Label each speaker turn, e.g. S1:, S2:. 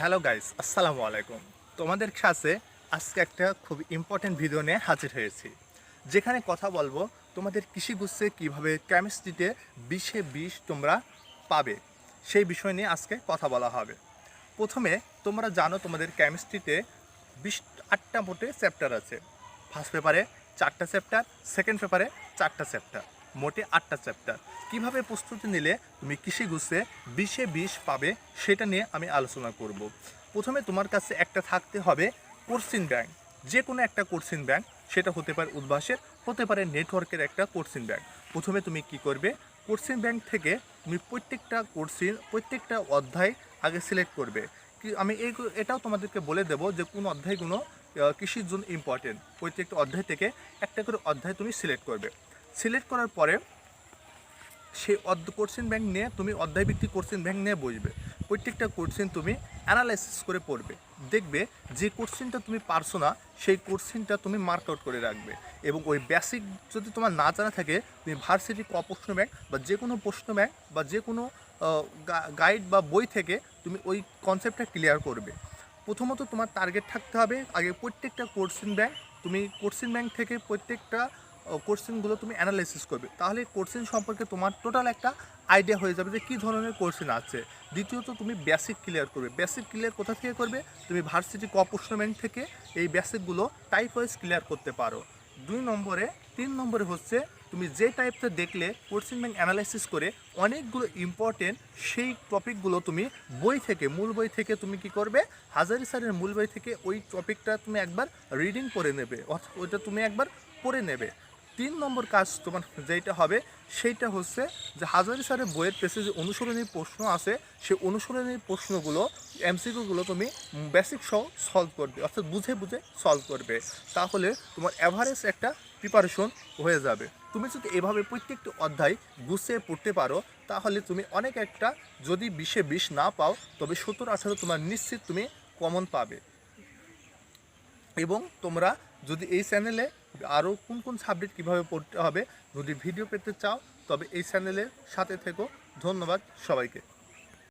S1: Hello guys, আসসালামু আলাইকুম। তোমাদের কাছে আজকে একটা খুব ইম্পর্টেন্ট ভিডিও নিয়ে হাজির হয়েছি। যেখানে কথা বলব তোমাদের কৃষি গুচ্ছে কীভাবে কেমিস্ট্রিতে বিশে বিশ তোমরা পাবে, সেই বিষয় নিয়ে আজকে কথা বলা হবে। প্রথমে তোমরা জানো তোমাদের কেমিস্ট্রিতে বিশ আটটা মোটে চ্যাপ্টার আছে। ফার্স্ট পেপারে চারটা চ্যাপ্টার সেকেন্ড পেপারে চারটা চ্যাপ্টার মোটে আটটা চ্যাপ্টার। কীভাবে প্রস্তুতি নিলে তুমি কৃষি গুছে বিশে বিশ পাবে, সেটা নিয়ে আমি আলোচনা করব। প্রথমে তোমার কাছে একটা থাকতে হবে কোর্সিন ব্যাংক। যে কোনো একটা কোর্সিন ব্যাংক, সেটা হতে পারে উদ্ভাসের, হতে পারে নেটওয়ার্কের একটা কোর্সিন ব্যাংক। প্রথমে তুমি কি করবে, কোর্সিন ব্যাংক থেকে তুমি প্রত্যেকটা কোর্সিন, প্রত্যেকটা অধ্যায় আগে সিলেক্ট করবে। কি, আমি এই এটাও তোমাদেরকে বলে দেবো যে কোন অধ্যায়গুলো কৃষির জন্য ইম্পর্টেন্ট প্রত্যেকটা অধ্যায় থেকে একটা করে অধ্যায় তুমি সিলেক্ট করবে। সিলেক্ট করার পরে সেই কোর্সিন ব্যাংক নিয়ে তুমি অধ্যায় ভিত্তিক কোর্সিন ব্যাংক নিয়ে বসবে। প্রত্যেকটা কোর্সিন তুমি অ্যানালাইসিস করে পড়বে। দেখবে যে কোর্সিনটা তুমি পারছ না, সেই কোর্সিনটা তুমি মার্ক আউট করে রাখবে। এবং ওই বেসিক যদি তোমার না জানা থাকে, তুমি ভার্সিটি ক প্রশ্ন ব্যাংক বা যে কোনো প্রশ্ন ব্যাংক বা যে কোনো গাইড বা বই থেকে তুমি ওই কনসেপ্টটা ক্লিয়ার করবে। প্রথমত তোমার টার্গেট থাকতে হবে। আগে প্রত্যেকটা কোর্সিন ব্যাংক, তুমি কোর্সিন ব্যাংক থেকে প্রত্যেকটা কোর্সিনগুলো তুমি অ্যানালাইসিস করবে। তাহলে কোর্সিন সম্পর্কে তোমার টোটাল একটা আইডিয়া হয়ে যাবে যে কী ধরনের কোর্সিন আছে। দ্বিতীয়ত তুমি বেসিক ক্লিয়ার করবে। বেসিক ক্লিয়ার কোথা থেকে করবে? তুমি ভার্সিটি ক প্রশ্ন ব্যাংক থেকে এই বেসিকগুলো টাইপ ওয়াইজ ক্লিয়ার করতে পারো। দুই নম্বরে, তিন নম্বরে হচ্ছে তুমি যে টাইপটা দেখলে কোর্সিন ব্যাংক অ্যানালাইসিস করে অনেকগুলো ইম্পর্টেন্ট সেই টপিকগুলো তুমি বই থেকে, মূল বই থেকে তুমি কি করবে? হাজারি স্যারের মূল বই থেকে ওই টপিকটা তুমি একবার রিডিং করে নেবে। অর্থাৎ ওইটা তুমি একবার পড়ে নেবে। তিন নম্বর কাজ তোমার যেটা হবে, সেইটা হচ্ছে যে হাজারি স্যারের বইয়ের পেছে যে অনুসরণী প্রশ্ন আছে সেই অনুসরণী প্রশ্নগুলো, এমসিকিউগুলো তুমি বেসিক সহ সলভ করবে, অর্থাৎ বুঝে বুঝে সলভ করবে। তাহলে তোমার অ্যাভারেজ একটা প্রিপারেশন হয়ে যাবে। তুমি যদি এভাবে প্রত্যেকটি অধ্যায় গুছিয়ে পড়তে পারো, তাহলে তুমি অনেক একটা যদি বিশে বিশ না পাও, তবে সত্তর আঠারো তোমার নিশ্চিত তুমি কমন পাবে। এবং তোমরা যদি এই চ্যানেলে আরও কোন কোন সাবজেক্ট কীভাবে পড়তে হবে যদি ভিডিও পেতে চাও, তবে এই চ্যানেলের সাথে থেকো। ধন্যবাদ সবাইকে।